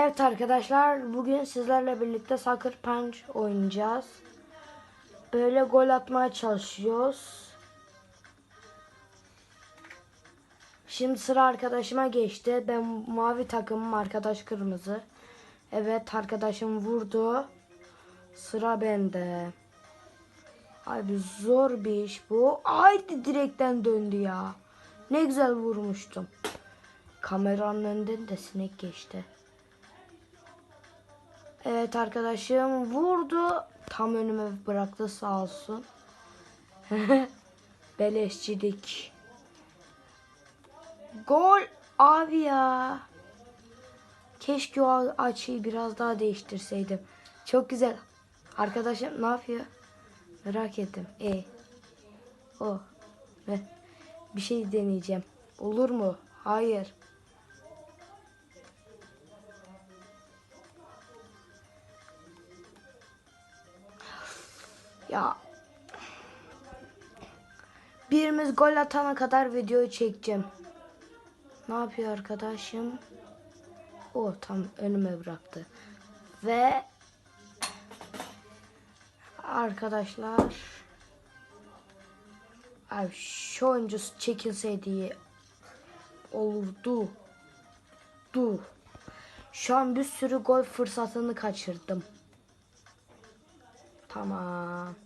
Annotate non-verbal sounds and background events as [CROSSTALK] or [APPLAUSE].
Evet arkadaşlar bugün sizlerle birlikte Sucker Punch oynayacağız. Böyle gol atmaya çalışıyoruz. Şimdi sıra arkadaşıma geçti. Ben mavi takımım arkadaş kırmızı. Evet arkadaşım vurdu. Sıra bende. Abi zor bir iş bu. Haydi direkten döndü ya. Ne güzel vurmuştum. Kameranın önünden de sinek geçti. Evet arkadaşım vurdu. Tam önüme bıraktı sağ olsun. [LAUGHS] Beleşçilik. Gol abi ya. Keşke o açıyı biraz daha değiştirseydim. Çok güzel. Arkadaşım ne yapıyor? Merak ettim. E. O. Bir şey deneyeceğim. Olur mu? Hayır. Ya. Birimiz gol atana kadar videoyu çekeceğim. Ne yapıyor arkadaşım? O tam önüme bıraktı. Ve arkadaşlar Abi şu oyuncu çekilseydi olurdu. Du. Şu an bir sürü gol fırsatını kaçırdım. 得嘛